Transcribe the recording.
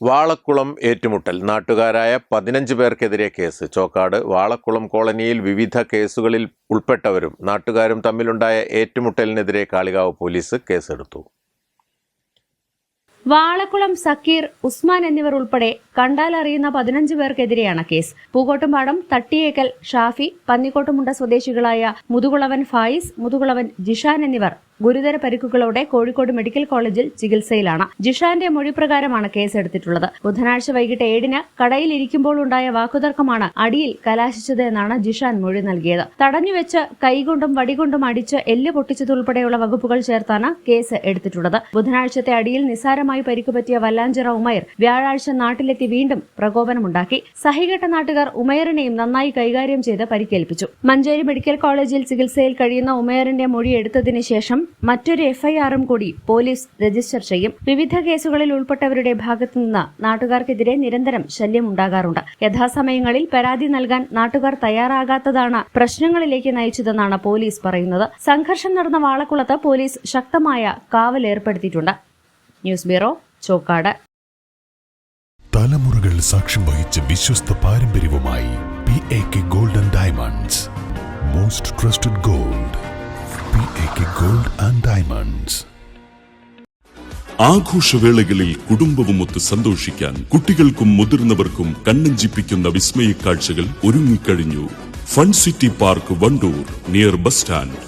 വാളക്കുളം ഏറ്റുമുട്ടൽ. നാട്ടുകാരായ പതിനഞ്ച് പേർക്കെതിരെ കേസ്. ചോക്കാട് വാളക്കുളം കോളനിയിൽ വിവിധ കേസുകളിൽ ഉൾപ്പെട്ടവരും നാട്ടുകാരും തമ്മിലുണ്ടായ ഏറ്റുമുട്ടലിനെതിരെ കാളികാവ് പോലീസ് കേസെടുത്തു. വാളക്കുളം സക്കീർ ഉസ്മാൻ എന്നിവർ ഉൾപ്പെടെ കണ്ടാൽ അറിയുന്ന പതിനഞ്ച് പേർക്കെതിരെയാണ് കേസ്. പൂക്കോട്ടുംപാടം തട്ടിയേക്കൽ ഷാഫി പന്നിക്കോട്ടുമുണ്ട സ്വദേശികളായ മുതുകുളവൻ ഫായിസ് മുതുകുളവൻ ജിഷാൻ എന്നിവർ ഗുരുതര പരിക്കുകളോടെ കോഴിക്കോട് മെഡിക്കൽ കോളേജിൽ ചികിത്സയിലാണ്. ജിഷാന്റെ മൊഴി പ്രകാരമാണ് കേസെടുത്തിട്ടുള്ളത്. ബുധനാഴ്ച വൈകിട്ട് ഏഴിന് കടയിൽ ഇരിക്കുമ്പോൾ ഉണ്ടായ വാക്കുതർക്കമാണ് അടിയിൽ കലാശിച്ചത് എന്നാണ് ജിഷാൻ മൊഴി നൽകിയത്. തടഞ്ഞുവെച്ച് കൈകൊണ്ടും വടികൊണ്ടും അടിച്ച് എല്ല് പൊട്ടിച്ചതുൾപ്പെടെയുള്ള വകുപ്പുകൾ ചേർത്താണ് കേസ് എടുത്തിട്ടുള്ളത്. ബുധനാഴ്ചത്തെ അടിയിൽ നിസാരമായി പരിക്കുപറ്റിയ വല്ലാഞ്ചിറ ഉമയർ വ്യാഴാഴ്ച നാട്ടിലെത്തി വീണ്ടും പ്രകോപനമുണ്ടാക്കി. സഹികെട്ട നാട്ടുകാർ ഉമയറിനെയും നന്നായി കൈകാര്യം ചെയ്ത് പരിക്കേൽപ്പിച്ചു. മഞ്ചേരി മെഡിക്കൽ കോളേജിൽ ചികിത്സയിൽ കഴിയുന്ന ഉമയറിന്റെ മൊഴി എടുത്തതിന് ശേഷം മറ്റൊരു എഫ്ഐആറും കൂടി പോലീസ് രജിസ്റ്റർ ചെയ്യും. വിവിധ കേസുകളിൽ ഉൾപ്പെട്ടവരുടെ ഭാഗത്തുനിന്ന് നാട്ടുകാർക്കെതിരെ നിരന്തരം ശല്യമുണ്ടാകാറുണ്ട്. യഥാസമയങ്ങളിൽ പരാതി നൽകാൻ നാട്ടുകാർ തയ്യാറാകാത്തതാണ് പ്രശ്നങ്ങളിലേക്ക് നയിച്ചതെന്നാണ് പോലീസ് പറയുന്നത്. സംഘർഷം നടന്ന വാളക്കുളത്ത് പോലീസ് ശക്തമായ കാവൽ ഏർപ്പെടുത്തിയിട്ടുണ്ട്. News bureau Chokkad. തലമുറകൾ സാക്ഷ്യം വഹിച്ച വിശ്വസ്ത പാരമ്പര്യവുമായി P A K golden diamonds. Most trusted gold P A K gold and diamonds ആഘോഷവേളകളിൽ കുടുംബവും ഒത്ത് സന്തോഷിക്കാൻ കുട്ടികൾക്കും മുതിർന്നവർക്കും കണ്ണഞ്ചിപ്പിക്കുന്ന വിസ്മയ കാഴ്ചകൾ ഒരുങ്ങിക്കഴിഞ്ഞു. Fun city park Wandoor near bus stand